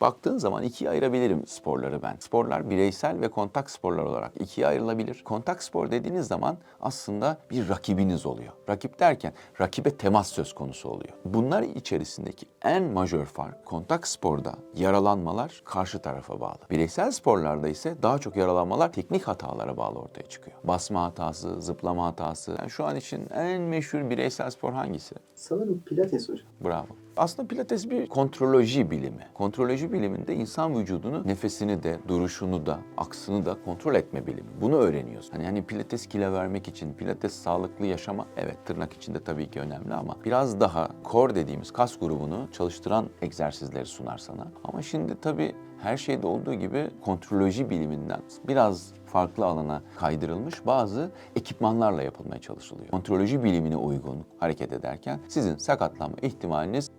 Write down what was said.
Baktığın zaman ikiye ayırabilirim sporları ben. Sporlar bireysel ve kontak sporlar olarak ikiye ayrılabilir. Kontak spor dediğiniz zaman aslında bir rakibiniz oluyor. Rakip derken rakibe temas söz konusu oluyor. Bunlar içerisindeki en majör fark kontak sporda yaralanmalar karşı tarafa bağlı. Bireysel sporlarda ise daha çok yaralanmalar teknik hatalara bağlı ortaya çıkıyor. Basma hatası, zıplama hatası. Yani şu an için en meşhur bireysel spor hangisi? Sanırım pilates hocam. Bravo. Aslında pilates bir kontroloji bilimi. Kontroloji biliminde insan vücudunu nefesini de, duruşunu da, aksını da kontrol etme bilimi. Bunu öğreniyorsun. Hani, hani pilates kilo vermek için, pilates sağlıklı yaşama evet tırnak içinde tabii ki önemli ama biraz daha core dediğimiz kas grubunu çalıştıran egzersizleri sunar sana. Ama şimdi tabii her şeyde olduğu gibi kontroloji biliminden biraz farklı alana kaydırılmış bazı ekipmanlarla yapılmaya çalışılıyor. Kontroloji bilimine uygun hareket ederken sizin sakatlanma ihtimaliniz